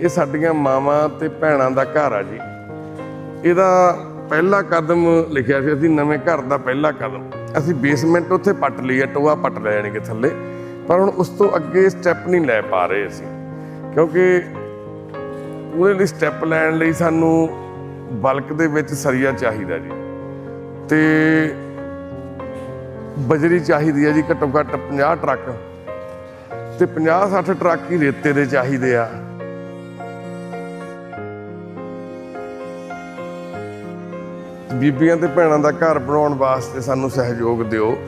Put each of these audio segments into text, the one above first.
ਇਹ ਸਾਡੀਆਂ ਮਾਵਾਂ ਤੇ ਭੈਣਾਂ ਦਾ ਘਰ ਆ ਜੀ। ਇਹਦਾ ਪਹਿਲਾ ਕਦਮ ਲਿਖਿਆ ਸੀ, ਅਸੀਂ ਨਵੇਂ ਘਰ ਦਾ ਪਹਿਲਾ ਕਦਮ। ਅਸੀਂ ਬੇਸਮੈਂਟ ਉੱਥੇ ਪੱਟ ਲਈ ਹੈ ਟੋਆ ਪੱਟ ਲਿਆ ਯਾਨੀ ਕਿ ਥੱਲੇ। ਪਰ ਹੁਣ ਉਸ ਤੋਂ ਅੱਗੇ ਸਟੈਪ ਨਹੀਂ ਲੈ ਪਾ ਰਹੇ ਅਸੀਂ। ਕਿਉਂਕਿ ਉਹਦੇ ਲਈ ਸਟੈਪ ਲੈਣ ਲਈ ਸਾਨੂੰ ਬਲਕ ਦੇ ਵਿੱਚ ਸਰੀਆ ਚਾਹੀਦਾ ਜੀ। ਤੇ ਬਜਰੀ ਚਾਹੀਦੀ ਹੈ ਜੀ ਘੱਟੋ ਘੱਟ 50 ਟਰੱਕ। ਤੇ 50 60 ਟਰੱਕ ਹੀ ਰੇਤੇ ਦੇ ਚਾਹੀਦੇ ਆ। ਬੀਬੀਆਂ ਤੇ ਭੈਣਾਂ ਦਾ ਘਰ ਬਣਾਉਣ ਵਾਸਤੇ ਸਾਨੂੰ ਸਹਿਯੋਗ ਦਿਓ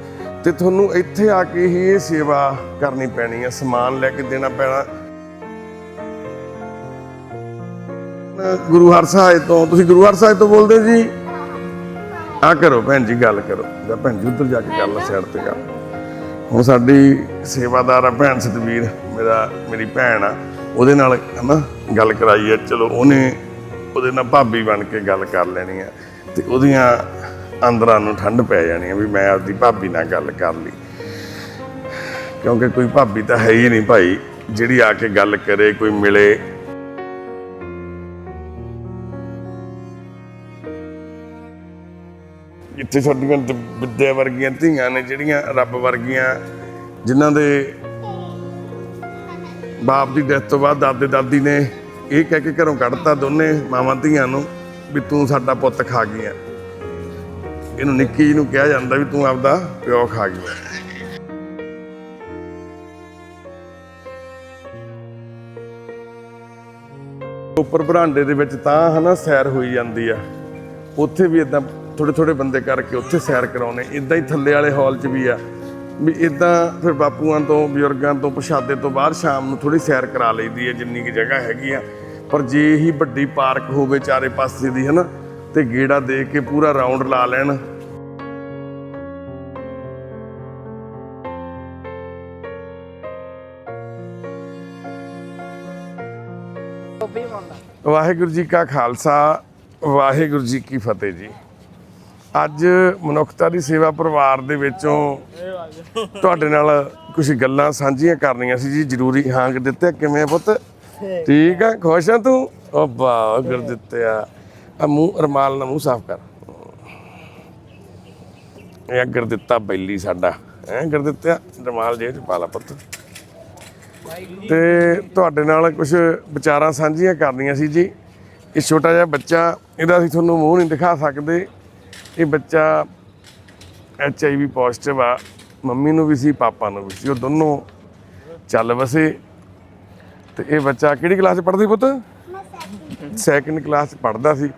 ਤੇ ਤੁਹਾਨੂੰ ਇੱਥੇ ਆ ਕੇ ਹੀ ਇਹ ਸੇਵਾ ਕਰਨੀ ਪੈਣੀ ਹੈ ਸਮਾਨ ਲੈ ਕੇ ਦੇਣਾ ਪੈਣਾ। ਅਹ ਗੁਰੂ ਹਰਸਾਏ ਤੋਂ, ਤੁਸੀਂ ਗੁਰੂ ਹਰਸਾਏ ਤੋਂ ਬੋਲਦੇ ਹੋ ਜੀ? ਆ ਕਰੋ ਭੈਣ ਜੀ, ਗੱਲ ਕਰੋ। ਜਾਂ ਭੈਣ ਜੀ, ਉੱਧਰ ਜਾ ਕੇ ਕਰ ਲਾ ਸਾਈਡ ਤੇ ਗੱਲ ਹੁਣ ਸਾਡੀ ਸੇਵਾਦਾਰ ਆ ਭੈਣ ਸਤਵੀਰ, ਮੇਰਾ, ਮੇਰੀ ਭੈਣ ਆ। ਉਹਦੇ ਨਾਲ ਹਨਾ, ਗੱਲ ਕਰਾਈ ਹੈ ਚਲੋ, ਉਹਨੇ, ਉਹਦੇ ਨਾਲ ਭਾਬੀ ਬਣ ਕੇ ਗੱਲ ਕਰ ਲੈਣੀ ਆ। ਤੇ ਉਹਦੀਆਂ ਅੰਦਰਾਂ ਨੂੰ ਠੰਡ ਪੈ ਜਾਣੀ ਆ ਵੀ ਮੈਂ ਆਪਦੀ ਭਾਬੀ ਨਾਲ ਗੱਲ ਕਰ ਲਈ। ਕਿਉਂਕਿ ਕੋਈ ਭਾਬੀ ਤਾਂ ਹੈ ਹੀ ਨਹੀਂ ਭਾਈ, ਜਿਹੜੀ ਆ ਕੇ ਗੱਲ ਕਰੇ, ਕੋਈ ਮਿਲੇ। ਇੱਥੇ ਸਾਡੀਆਂ ਵਿੱਦਿਆ ਵਰਗੀਆਂ ਧੀਆਂ ਨੇ, ਜਿਹੜੀਆਂ ਰੱਬ ਵਰਗੀਆਂ, ਜਿਨ੍ਹਾਂ ਦੇ ਬਾਪ ਦੀ ਡੈਥ ਤੋਂ ਬਾਅਦ ਦਾਦੇ ਦਾਦੀ ਨੇ ਇਹ ਕਹਿ ਕੇ ਘਰੋਂ ਕੱਢਤਾ ਦੋਨੇ ਮਾਵਾਂ ਧੀਆਂ ਨੂੰ। ਵੀ ਤੂੰ ਸਾਡਾ ਪੁੱਤ ਖਾ ਗਈ ਆ ਇਹਨੂੰ ਨਿੱਕੀ ਜੀ ਨੂੰ ਕਿਹਾ ਜਾਂਦਾ ਵੀ ਤੂੰ ਆਪਦਾ ਪਿਓ ਖਾ ਗਈ ਆ ਉੱਪਰ ਬਰਾਂਡੇ ਦੇ ਵਿੱਚ ਤਾਂ ਹਨਾ ਸੈਰ ਹੋਈ ਜਾਂਦੀ ਆ। ਉੱਥੇ ਵੀ ਇਦਾਂ ਥੋੜੇ ਥੋੜੇ ਬੰਦੇ ਕਰਕੇ ਉੱਥੇ ਸੈਰ ਕਰਾਉਣੇ ਇਦਾਂ ਹੀ ਥੱਲੇ ਵਾਲੇ ਹਾਲ 'ਚ ਵੀ ਆ। ਵੀ ਇਦਾਂ ਫਿਰ ਬਾਪੂਆਂ ਤੋਂ, ਬਜ਼ੁਰਗਾਂ ਤੋਂ, ਪ੍ਰਸ਼ਾਦੇ ਤੋਂ ਬਾਅਦ ਸ਼ਾਮ ਨੂੰ ਥੋੜੀ ਸੈਰ ਕਰਾ ਲਈਦੀ ਹੈ ਜਿੰਨੀ ਕੀ ਜਗ੍ਹਾ ਹੈਗੀ ਆ। ਪਰ ਜੇ ਹੀ ਵੱਡੀ ਪਾਰਕ ਹੋਵੇ ਚਾਰੇ ਪਾਸੇ ਦੀ, ਹਨਾ, ਤੇ ਗੇੜਾ ਦੇ ਕੇ ਪੂਰਾ ਰਾਉਂਡ ਲਾ ਲੈਣ। ਵਾਹਿਗੁਰੂ ਜੀ ਕਾ ਖਾਲਸਾ, ਵਾਹਿਗੁਰੂ ਜੀ ਕੀ ਫਤਿਹ ਜੀ। ਅੱਜ ਮਨੁੱਖਤਾ ਦੀ ਸੇਵਾ ਪਰਿਵਾਰ ਦੇ ਵਿੱਚੋਂ ਤੁਹਾਡੇ ਨਾਲ ਕੁਝ ਗੱਲਾਂ ਸਾਂਝੀਆਂ ਕਰਨੀਆਂ ਸੀ ਜੀ, ਜ਼ਰੂਰੀ ਹਾਂਗ ਕਰ ਦਿੱਤੇ ਕਿਵੇਂ ਆ ਪੁੱਤ? ਠੀਕ ਆ, ਖੁਸ਼ ਆ ਤੂੰ? ਓ ਵਾਹ ਗੁਰਦਿੱਤਿਆ ਦਿੱਤੇ ਆ। ਮੂੰਹ, ਰਮਾਲ ਨਾਲ ਮੂੰਹ ਸਾਫ਼ ਕਰ। ਇਹ ਅਗਰ ਬੈਲੀ ਸਾਡਾ। ਐ ਕਰ ਰਮਾਲ ਜੇਬ ਚ ਪਾ ਲਾ ਪੁੱਤ। ਤੇ ਤੁਹਾਡੇ ਨਾਲ ਕੁਝ ਵਿਚਾਰਾਂ ਸਾਂਝੀਆਂ ਕਰਨੀਆਂ ਸੀ ਜੀ। ਇਹ ਛੋਟਾ ਜਿਹਾ ਬੱਚਾ, ਇਹਦਾ ਅਸੀਂ ਤੁਹਾਨੂੰ ਮੂੰਹ ਨਹੀਂ ਦਿਖਾ ਸਕਦੇ। ਇਹ ਬੱਚਾ ਐਚ ਆਈ ਵੀ ਪੋਜ਼ਿਟਿਵ ਆ। ਮੰਮੀ ਨੂੰ ਵੀ ਸੀ, ਪਾਪਾ ਨੂੰ ਵੀ ਸੀ। ਉਹ ਦੋਨੋਂ ਚੱਲ ਵਸੇ। ਤੇ ਇਹ ਬੱਚਾ ਕਿਹੜੀ ਕਲਾਸ 'ਚ ਪੜ੍ਹਦੀ ਪੁੱਤ? ਸੈਕੰਡ ਕਲਾਸ 'ਚ ਪੜ੍ਹਦਾ ਸੀ।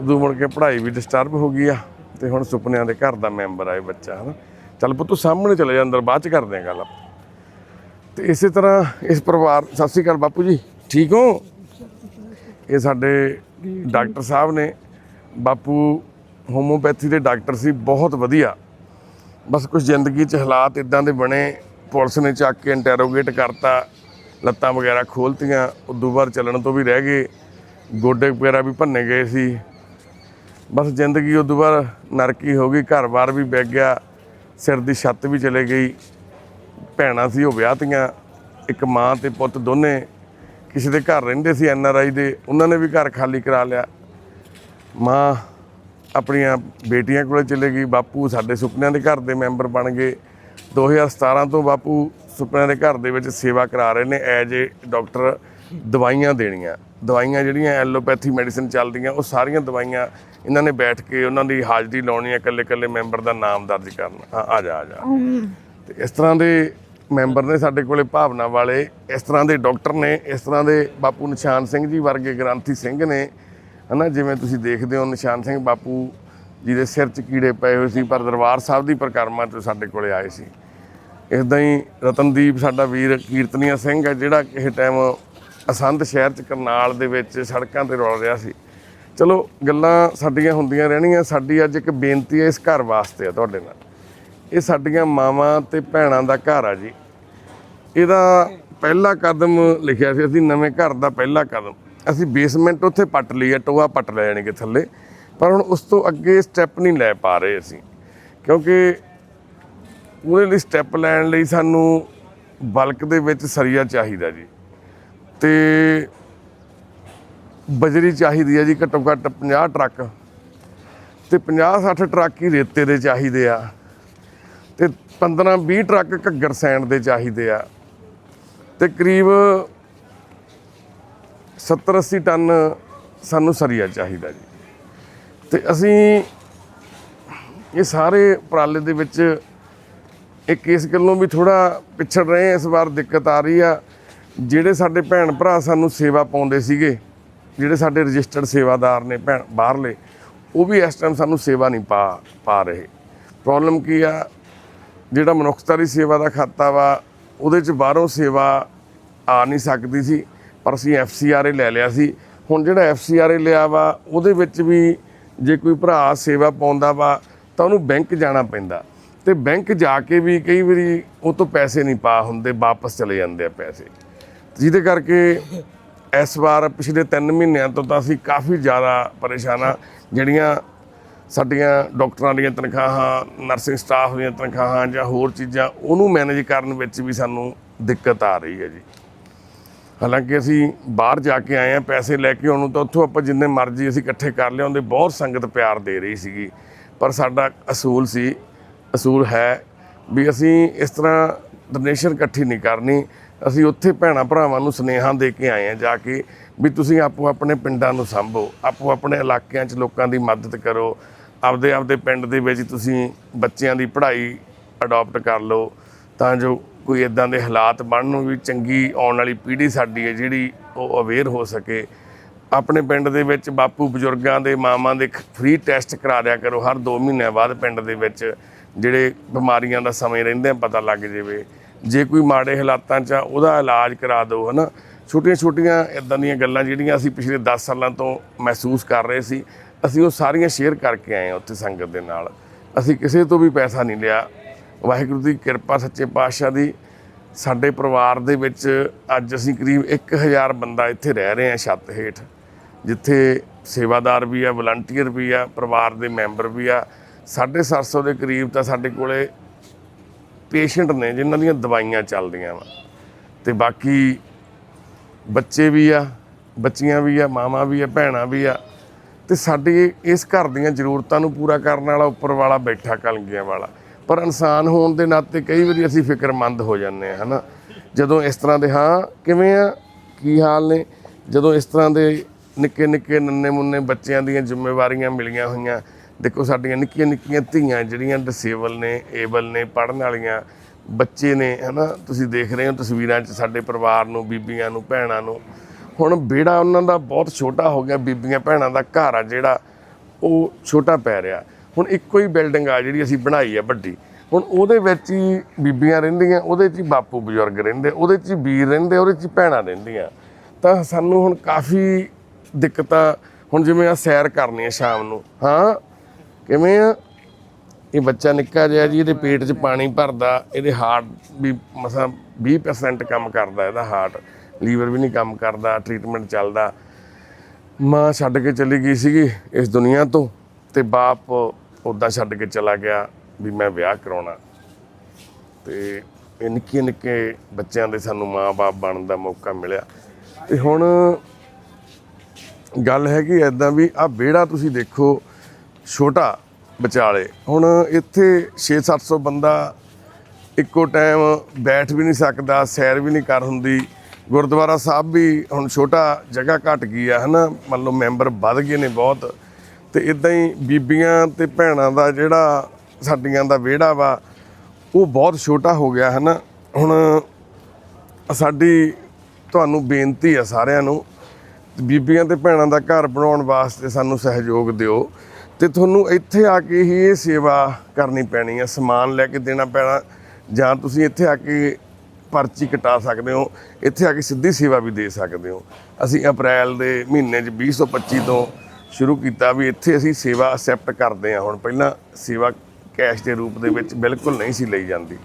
ਉਦੋਂ ਮੁੜ ਕੇ ਪੜ੍ਹਾਈ ਵੀ ਡਿਸਟਰਬ ਹੋ ਗਈ ਆ ਤੇ ਹੁਣ ਸੁਪਨਿਆਂ ਦੇ ਘਰ ਦਾ ਮੈਂਬਰ ਆ ਇਹ ਬੱਚਾ ਹਨਾ। ਚੱਲ ਪੁੱਤ ਤੂੰ ਸਾਹਮਣੇ ਚਲੇ ਜਾ ਅੰਦਰ ਬਾਅਦ 'ਚ ਕਰਦੇ ਆ ਗੱਲ ਆਪਾਂ। ਤੇ ਇਸੇ ਤਰ੍ਹਾਂ ਇਸ ਪਰਿਵਾਰ ਸਤਿ ਸ਼੍ਰੀ ਅਕਾਲ ਬਾਪੂ ਜੀ ਠੀਕ ਹੋ? ਇਹ ਸਾਡੇ ਡਾਕਟਰ ਸਾਹਿਬ ਨੇ ਬਾਪੂ ਹੋਮੋਪੈਥੀ ਦੇ ਡਾਕਟਰ ਸੀ ਬਹੁਤ ਵਧੀਆ। ਬਸ ਕੁਝ ਜ਼ਿੰਦਗੀ 'ਚ ਹਾਲਾਤ ਇਦਾਂ ਦੇ ਬਣੇ ਪੁਲਿਸ ਨੇ ਚੱਕ ਕੇ ਇੰਟਰੋਗੇਟ ਕਰਤਾ। ਲੱਤਾਂ ਵਗੈਰਾ ਖੋਲਤੀਆਂ, ਉਦੋਂ ਬਾਅਦ ਚੱਲਣ ਤੋਂ ਵੀ ਰਹਿ ਗਏ। ਗੋਡੇ ਵਗੈਰਾ ਵੀ ਭੰਨੇ ਗਏ ਸੀ। ਬਸ ਜ਼ਿੰਦਗੀ ਉਦੋਂ ਬਾਅਦ ਨਰਕੀ ਹੋ ਗਈ, ਘਰ-ਬਾਰ ਵੀ ਵਿਕ ਗਿਆ। ਸਿਰ ਦੀ ਛੱਤ ਵੀ ਚਲੇ ਗਈ। ਭੈਣਾਂ ਸੀ, ਉਹ ਵਿਆਹਤੀਆਂ ਇੱਕ ਮਾਂ ਤੇ ਪੁੱਤ ਦੋਨੇ। ਕਿਸੇ ਦੇ ਘਰ ਰਹਿੰਦੇ ਸੀ ਐਨ ਆਰ ਆਈ ਦੇ, ਉਹਨਾਂ ਨੇ ਵੀ ਘਰ ਖਾਲੀ ਕਰਾ ਲਿਆ। ਮਾਂ ਆਪਣੀਆਂ ਬੇਟੀਆਂ ਕੋਲੇ ਚਲੇ ਗਈ, ਬਾਪੂ ਸਾਡੇ ਸੁਪਨਿਆਂ ਦੇ ਘਰ ਦੇ ਮੈਂਬਰ ਬਣ ਗਏ। 2017 ਤੋਂ ਬਾਪੂ ਸੁਪਨਿਆਂ ਦੇ ਘਰ ਦੇ ਵਿੱਚ ਸੇਵਾ ਕਰਾ ਰਹੇ ਨੇ ਐਜ ਏ ਡਾਕਟਰ ਦਵਾਈਆਂ ਦੇਣੀਆਂ। ਦਵਾਈਆਂ ਜਿਹੜੀਆਂ ਐਲੋਪੈਥੀ ਮੈਡੀਸਿਨ ਚੱਲਦੀਆਂ ਉਹ ਸਾਰੀਆਂ ਦਵਾਈਆਂ ਇਹਨਾਂ ਨੇ ਬੈਠ ਕੇ ਉਹਨਾਂ ਦੀ ਹਾਜ਼ਰੀ ਲਾਉਣੀ ਹੈ ਇਕੱਲੇ ਇਕੱਲੇ ਮੈਂਬਰ ਦਾ ਨਾਮ ਦਰਜ ਕਰਨਾ। ਹਾਂ, ਆ ਜਾ ਆ ਜਾ। ਤੇ ਇਸ ਤਰ੍ਹਾਂ ਦੇ ਮੈਂਬਰ ਨੇ ਸਾਡੇ ਕੋਲੇ ਭਾਵਨਾ ਵਾਲੇ ਇਸ ਤਰ੍ਹਾਂ ਦੇ ਡਾਕਟਰ ਨੇ ਇਸ ਤਰ੍ਹਾਂ ਦੇ ਬਾਪੂ ਨਿਸ਼ਾਨ ਸਿੰਘ ਜੀ ਵਰਗੇ ਗ੍ਰੰਥੀ ਸਿੰਘ ਨੇ ਹਨਾ ਜਿਵੇਂ ਤੁਸੀਂ ਦੇਖਦੇ ਹੋ ਨਿਸ਼ਾਨ ਸਿੰਘ ਬਾਪੂ ਜੀ ਦੇ ਸਿਰ 'ਚ ਕੀੜੇ ਪਏ ਹੋਏ ਸੀ ਪਰ ਦਰਬਾਰ ਸਾਹਿਬ ਦੀ ਪ੍ਰਕਰਮਾ 'ਚ ਸਾਡੇ ਕੋਲੇ ਆਏ ਸੀ। ਇਸਦਾਂ ਹੀ ਰਤਨਦੀਪ ਸਾਡਾ ਵੀਰ ਕੀਰਤਨੀਆ ਸਿੰਘ ਹੈ, ਜਿਹੜਾ ਕਿਸੇ ਟਾਈਮ ਅਸੰਧ ਸ਼ਹਿਰ 'ਚ ਕਰਨਾਲ ਦੇ ਵਿੱਚ ਸੜਕਾਂ ਤੇ ਰੁਲ ਰਿਹਾ ਸੀ। ਚਲੋ, ਗੱਲਾਂ ਸਾਡੀਆਂ ਹੁੰਦੀਆਂ ਰਹਿਣੀਆਂ। ਸਾਡੀ ਅੱਜ ਇੱਕ ਬੇਨਤੀ ਹੈ ਇਸ ਘਰ ਵਾਸਤੇ ਆ ਤੁਹਾਡੇ ਨਾਲ। ਇਹ ਸਾਡੀਆਂ ਮਾਵਾਂ ਤੇ ਭੈਣਾਂ ਦਾ ਘਰ ਆ ਜੀ। ਇਹਦਾ ਪਹਿਲਾ ਕਦਮ ਲਿਖਿਆ ਸੀ, ਅਸੀਂ ਨਵੇਂ ਘਰ ਦਾ ਪਹਿਲਾ ਕਦਮ। ਅਸੀਂ ਬੇਸਮੈਂਟ ਉੱਥੇ ਪੱਟ ਲਈ ਹੈ ਟੋਆ ਪੱਟ ਲੈ ਜਾਣਗੇ ਥੱਲੇ। ਪਰ ਹੁਣ ਉਸ ਤੋਂ ਅੱਗੇ ਸਟੈਪ ਨਹੀਂ ਲੈ ਪਾ ਰਹੇ ਅਸੀਂ। ਕਿਉਂਕਿ ਉਹਦੇ ਲਈ ਸਟੈਪ ਲੈਣ ਲਈ ਸਾਨੂੰ ਬਲਕ ਦੇ ਵਿੱਚ ਸਰੀਆ ਚਾਹੀਦਾ ਜੀ। ਤੇ ਬਜਰੀ ਚਾਹੀਦੀ ਹੈ ਜੀ ਘੱਟੋ ਘੱਟ 50 ਟਰੱਕ। ਤੇ 50 60 ਟਰੱਕ ਹੀ ਰੇਤੇ ਦੇ ਚਾਹੀਦੇ ਆ। ਤੇ 15 20 ਟਰੱਕ ਘੱਗਰ ਸੈਂਡ ਦੇ ਚਾਹੀਦੇ ਆ। ਤੇ ਕਰੀਬ 70 80 ਟਨ ਸਾਨੂੰ ਸਰੀਆ ਚਾਹੀਦਾ ਜੀ। ਤੇ ਅਸੀਂ ਇਹ ਸਾਰੇ ਉਪਰਾਲੇ ਦੇ ਵਿੱਚ ਇੱਕ ਇਸ ਗੱਲੋਂ ਵੀ ਥੋੜਾ ਪਿਛੜ ਰਹੇ ਇਸ ਵਾਰ ਦਿੱਕਤ ਆ ਰਹੀ ਆ। ਜਿਹੜੇ ਸਾਡੇ ਭੈਣ ਭਰਾ ਸਾਨੂੰ ਸੇਵਾ ਪਾਉਂਦੇ ਸੀਗੇ, ਜਿਹੜੇ ਸਾਡੇ ਰਜਿਸਟਰਡ ਸੇਵਾਦਾਰ ਨੇ ਭੈਣ ਬਾਹਰਲੇ, ਉਹ ਵੀ ਇਸ ਟਾਈਮ ਸਾਨੂੰ ਸੇਵਾ ਨਹੀਂ ਪਾ ਪਾ ਰਹੇ। ਪ੍ਰੋਬਲਮ ਕੀ ਆ? ਜਿਹੜਾ ਮਨੁੱਖਤਾ ਦੀ ਸੇਵਾ ਦਾ ਖਾਤਾ ਵਾ, ਉਹਦੇ ਚ ਬਾਹਰੋਂ ਸੇਵਾ ਆ ਨਹੀਂ ਸਕਦੀ ਸੀ, ਪਰ ਅਸੀਂ ਐਫਸੀਆਰਏ ਲੈ ਲਿਆ ਸੀ। ਹੁਣ ਜਿਹੜਾ ਐਫਸੀਆਰਏ ਲਿਆ ਵਾ, ਉਹਦੇ ਵਿੱਚ ਵੀ ਜੇ ਕੋਈ ਭਰਾ ਸੇਵਾ ਪਾਉਂਦਾ ਵਾ, ਤਾਂ ਉਹਨੂੰ ਬੈਂਕ ਜਾਣਾ ਪੈਂਦਾ। ਤੇ ਬੈਂਕ ਜਾ ਕੇ ਵੀ ਕਈ ਵਾਰੀ ਉਹ ਤੋਂ ਪੈਸੇ ਨਹੀਂ ਪਾ ਹੁੰਦੇ, ਵਾਪਸ ਚਲੇ ਜਾਂਦੇ ਆ ਪੈਸੇ। ਜਿਹਦੇ ਕਰਕੇ ਇਸ ਵਾਰ ਪਿਛਲੇ 3 ਮਹੀਨਿਆਂ ਤੋਂ ਤਾਂ ਅਸੀਂ ਕਾਫੀ ਜ਼ਿਆਦਾ ਪਰੇਸ਼ਾਨ ਆ। ਜਿਹੜੀਆਂ ਸਾਡੀਆਂ ਡਾਕਟਰਾਂ ਦੀਆਂ ਤਨਖਾਹਾਂ, ਨਰਸਿੰਗ ਸਟਾਫ ਦੀਆਂ ਤਨਖਾਹਾਂ ਜਾਂ ਹੋਰ ਚੀਜ਼ਾਂ, ਉਹਨੂੰ ਮੈਨੇਜ ਕਰਨ ਵਿੱਚ ਵੀ ਸਾਨੂੰ ਦਿੱਕਤ ਆ ਰਹੀ ਹੈ ਜੀ। ਹਾਲਾਂਕਿ ਅਸੀਂ ਬਾਹਰ ਜਾ ਕੇ ਆਏ ਆ, ਪੈਸੇ ਲੈ ਕੇ ਉਹਨੂੰ ਤਾਂ ਉੱਥੋਂ ਆਪਾਂ ਜਿੰਨੇ ਮਰਜ਼ੀ ਅਸੀਂ ਇਕੱਠੇ ਕਰ ਲਿਆਉਂਦੇ ਬਹੁਤ ਸੰਗਤ ਪਿਆਰ ਦੇ ਰਹੀ ਸੀਗੀ। ਪਰ ਸਾਡਾ ਅਸੂਲ ਸੀ ਅਸੂਲ ਹੈ ਵੀ ਅਸੀਂ ਇਸ ਤਰ੍ਹਾਂ ਡੋਨੇਸ਼ਨ ਇਕੱਠੀ ਨਹੀਂ ਕਰਨੀ। ਅਸੀਂ ਉੱਥੇ ਭੈਣਾ ਭਰਾਵਾਂ ਨੂੰ ਸੁਨੇਹਾ ਦੇ ਕੇ ਆਏ ਆ ਜਾ ਕੇ ਵੀ ਤੁਸੀਂ ਆਪੋ ਆਪਣੇ ਪਿੰਡਾਂ ਨੂੰ ਸੰਭੋ, ਆਪੋ ਆਪਣੇ ਇਲਾਕਿਆਂ 'ਚ ਲੋਕਾਂ ਦੀ ਮਦਦ ਕਰੋ, ਆਪਦੇ ਆਪਦੇ ਪਿੰਡ ਦੇ ਵਿੱਚ ਤੁਸੀਂ ਬੱਚਿਆਂ ਦੀ ਪੜ੍ਹਾਈ ਅਡਾਪਟ ਕਰ ਲਓ। ਤਾਂ ਜੋ ਕੋਈ ਇਦਾਂ ਦੇ ਹਾਲਾਤ ਬਣਨ ਵੀ ਚੰਗੀ ਆਉਣ ਵਾਲੀ ਪੀੜ੍ਹੀ ਸਾਡੀ ਹੈ ਜਿਹੜੀ ਉਹ ਅਵੇਅਰ ਹੋ ਸਕੇ। ਆਪਣੇ ਪਿੰਡ ਦੇ ਵਿੱਚ ਬਾਪੂ ਬਜ਼ੁਰਗਾਂ ਦੇ ਮਾਵਾਂ ਦੇ ਫ੍ਰੀ ਟੈਸਟ ਕਰਾ ਦਿਆ ਕਰੋ ਹਰ 2 ਮਹੀਨਿਆਂ ਬਾਅਦ ਪਿੰਡ ਦੇ ਵਿੱਚ। ਜਿਹੜੇ ਬਿਮਾਰੀਆਂ ਦਾ ਸਮੇਂ ਰਹਿੰਦੇ ਪਤਾ ਲੱਗ ਜਾਵੇ। ਜੇ ਕੋਈ ਮਾੜੇ ਹਾਲਾਤਾਂ 'ਚ ਆ, ਉਹਦਾ ਇਲਾਜ ਕਰਾ ਦਿਓ ਹਨਾ। ਛੋਟੀਆਂ ਛੋਟੀਆਂ ਇਦਾਂ ਦੀਆਂ ਗੱਲਾਂ ਜਿਹੜੀਆਂ ਅਸੀਂ ਪਿਛਲੇ 10 ਸਾਲਾਂ ਤੋਂ ਮਹਿਸੂਸ ਕਰ ਰਹੇ ਸੀ ਅਸੀਂ ਉਹ ਸਾਰੀਆਂ ਸ਼ੇਅਰ ਕਰਕੇ ਆਏ ਹਾਂ ਉੱਥੇ ਸੰਗਤ ਦੇ ਨਾਲ। ਅਸੀਂ ਕਿਸੇ ਤੋਂ ਵੀ ਪੈਸਾ ਨਹੀਂ ਲਿਆ। ਵਾਹਿਗੁਰੂ ਦੀ ਕਿਰਪਾ ਸੱਚੇ ਪਾਤਸ਼ਾਹ ਦੀ। ਸਾਡੇ ਪਰਿਵਾਰ ਦੇ ਵਿੱਚ ਅੱਜ ਅਸੀਂ ਕਰੀਬ 1000 ਬੰਦਾ ਇੱਥੇ ਰਹਿ ਰਹੇ ਹਾਂ ਛੱਤ ਹੇਠ ਜਿੱਥੇ ਸੇਵਾਦਾਰ ਵੀ ਆ ਵਲੰਟੀਅਰ ਵੀ ਆ ਪਰਿਵਾਰ ਦੇ ਮੈਂਬਰ ਵੀ ਆ। 750 ਦੇ ਕਰੀਬ ਤਾਂ ਸਾਡੇ ਕੋਲੇ ਪੇਸ਼ੈਂਟ ਨੇ ਜਿਨ੍ਹਾਂ ਦੀਆਂ ਦਵਾਈਆਂ ਚੱਲਦੀਆਂ ਵਾ। ਤੇ ਬਾਕੀ ਬੱਚੇ ਵੀ ਆ, ਬੱਚੀਆਂ ਵੀ ਆ, ਮਾਵਾਂ ਵੀ ਆ, ਭੈਣਾਂ ਵੀ ਆ। ਤੇ ਸਾਡੇ ਇਸ ਘਰ ਦੀਆਂ ਜ਼ਰੂਰਤਾਂ ਨੂੰ ਪੂਰਾ ਕਰਨ ਵਾਲਾ, ਉੱਪਰ ਵਾਲਾ, ਬੈਠਾ ਕਲਗੀਆਂ ਵਾਲਾ। ਪਰ ਇਨਸਾਨ ਹੋਣ ਦੇ ਨਾਤੇ ਕਈ ਵਾਰੀ ਅਸੀਂ ਫਿਕਰਮੰਦ ਹੋ ਜਾਂਦੇ ਆ ਹਨਾ? ਜਦੋਂ ਇਸ ਤਰ੍ਹਾਂ ਦੇ, ਹਾਂ, ਕਿਵੇਂ ਆ? ਕੀ ਹਾਲ ਨੇ? ਜਦੋਂ ਇਸ ਤਰ੍ਹਾਂ ਦੇ ਨਿੱਕੇ ਨਿੱਕੇ ਨੰਨੇ ਮੁੰਨੇ ਬੱਚਿਆਂ ਦੀਆਂ ਜ਼ਿੰਮੇਵਾਰੀਆਂ ਮਿਲੀਆਂ ਹੋਈਆਂ ਦੇਖੋ, ਸਾਡੀਆਂ ਨਿੱਕੀਆਂ ਨਿੱਕੀਆਂ ਧੀਆਂ ਜਿਹੜੀਆਂ ਡਿਸੇਬਲ ਨੇ ਏਬਲ ਨੇ ਪੜਨ ਵਾਲੀਆਂ ਬੱਚੇ ਨੇ, ਹਨਾ, ਤੁਸੀਂ ਦੇਖ ਰਹੇ ਹੋ ਤਸਵੀਰਾਂ 'ਚ ਸਾਡੇ ਪਰਿਵਾਰ ਨੂੰ, ਬੀਬੀਆਂ ਨੂੰ, ਭੈਣਾਂ ਨੂੰ। ਹੁਣ ਬੇੜਾ ਉਹਨਾਂ ਦਾ ਬਹੁਤ ਛੋਟਾ ਹੋ ਗਿਆ, ਬੀਬੀਆਂ ਭੈਣਾਂ ਦਾ ਘਰ ਆ ਜਿਹੜਾ, ਉਹ ਛੋਟਾ ਪੈ ਰਿਹਾ। ਹੁਣ ਇੱਕੋ ਹੀ ਬਿਲਡਿੰਗ ਆ ਜਿਹੜੀ ਅਸੀਂ ਬਣਾਈ ਆ ਵੱਡੀ। ਹੁਣ ਉਹਦੇ ਵਿੱਚ ਹੀ ਬੀਬੀਆਂ ਰਹਿੰਦੀਆਂ, ਉਹਦੇ 'ਚ ਹੀ ਬਾਪੂ ਬਜ਼ੁਰਗ ਰਹਿੰਦੇ, ਉਹਦੇ 'ਚ ਹੀ ਵੀਰ ਰਹਿੰਦੇ, ਉਹਦੇ 'ਚ ਹੀ ਭੈਣਾਂ ਰਹਿੰਦੀਆਂ। ਤਾਂ ਸਾਨੂੰ ਹੁਣ ਕਾਫੀ ਦਿੱਕਤਾਂ, ਹੁਣ ਜਿਵੇਂ ਆ ਸੈਰ ਕਰਨੀ ਆ ਸ਼ਾਮ ਨੂੰ, ਹਾਂ ਕਿਵੇਂ ਆ? ਇਹ ਬੱਚਾ ਨਿੱਕਾ ਜਿਹਾ ਜੀ, ਇਹਦੇ ਪੇਟ 'ਚ ਪਾਣੀ ਭਰਦਾ, ਇਹਦੇ ਹਾਰਟ ਵੀ ਮਸਾਂ 20% ਕੰਮ ਕਰਦਾ, ਇਹਦਾ ਹਾਰਟ ਲੀਵਰ ਵੀ ਨਹੀਂ ਕੰਮ ਕਰਦਾ ਟ੍ਰੀਟਮੈਂਟ ਚੱਲਦਾ। ਮਾਂ ਛੱਡ ਕੇ ਚਲੀ ਗਈ ਸੀਗੀ ਇਸ ਦੁਨੀਆ ਤੋਂ ਤੇ ਬਾਪ ਉਦਾਂ ਛੱਡ ਕੇ ਚਲਾ ਗਿਆ ਵੀ ਮੈਂ ਵਿਆਹ ਕਰਾਉਣਾ। ਤੇ ਇਹ ਨਿੱਕੇ ਨਿੱਕੇ ਬੱਚਿਆਂ ਦੇ ਸਾਨੂੰ ਮਾਂ-ਬਾਪ ਬਣਨ ਦਾ ਮੌਕਾ ਮਿਲਿਆ। ਤੇ ਹੁਣ ਗੱਲ ਹੈਗੀ ਐਦਾਂ ਵੀ ਆ ਵਿਹੜਾ ਤੁਸੀਂ ਦੇਖੋ, ਛੋਟਾ ਵਿਚਾਲੇ। ਹੁਣ ਇੱਥੇ 6-700 ਬੰਦਾ ਇੱਕੋ ਟਾਈਮ ਬੈਠ ਵੀ ਨਹੀਂ ਸਕਦਾ, ਸੈਰ ਵੀ ਨਹੀਂ ਕਰ ਹੁੰਦੀ। ਗੁਰਦੁਆਰਾ ਸਾਹਿਬ ਵੀ ਹੁਣ ਛੋਟਾ ਜਗ੍ਹਾ ਘਟ ਗਈ ਆ, ਹਨਾ? ਮੰਨ ਲਓ ਮੈਂਬਰ ਵੱਧ ਗਏ ਨੇ ਬਹੁਤ। ਤੇ ਇਦਾਂ ਹੀ ਬੀਬੀਆਂ ਤੇ ਭੈਣਾਂ ਦਾ ਜਿਹੜਾ ਸਾਡੀਆਂ ਦਾ ਵਿਹੜਾ ਵਾ, ਉਹ ਬਹੁਤ ਛੋਟਾ ਹੋ ਗਿਆ, ਹਨਾ? ਹੁਣ ਸਾਡੀ ਤੁਹਾਨੂੰ ਬੇਨਤੀ ਆ ਸਾਰਿਆਂ ਨੂੰ, ਬੀਬੀਆਂ ਤੇ ਭੈਣਾਂ ਦਾ ਘਰ ਬਣਾਉਣ ਵਾਸਤੇ ਸਾਨੂੰ ਸਹਿਯੋਗ ਦਿਓ। ਤੇ ਤੁਹਾਨੂੰ ਇੱਥੇ ਆ ਕੇ ਹੀ ਇਹ ਸੇਵਾ ਕਰਨੀ ਪੈਣੀ ਆ, ਸਮਾਨ ਲੈ ਕੇ ਦੇਣਾ ਪੈਣਾ, ਜਾਂ ਤੁਸੀਂ ਇੱਥੇ ਆ ਕੇ ਪਰਚੀ ਕਟਾ ਸਕਦੇ ਹੋ, ਇੱਥੇ ਆ ਕੇ ਸਿੱਧੀ ਸੇਵਾ ਵੀ ਦੇ ਸਕਦੇ ਹੋ। ਅਸੀਂ ਅਪ੍ਰੈਲ ਦੇ ਮਹੀਨੇ 'ਚ 2025 ਤੋਂ ਸ਼ੁਰੂ ਕੀਤਾ ਵੀ ਇੱਥੇ ਅਸੀਂ ਸੇਵਾ ਅਸੈਪਟ ਕਰਦੇ ਹਾਂ। ਹੁਣ ਪਹਿਲਾਂ ਸੇਵਾ ਕੈਸ਼ ਦੇ ਰੂਪ ਦੇ ਵਿੱਚ ਬਿਲਕੁਲ ਨਹੀਂ ਸੀ ਲਈ ਜਾਂਦੀ।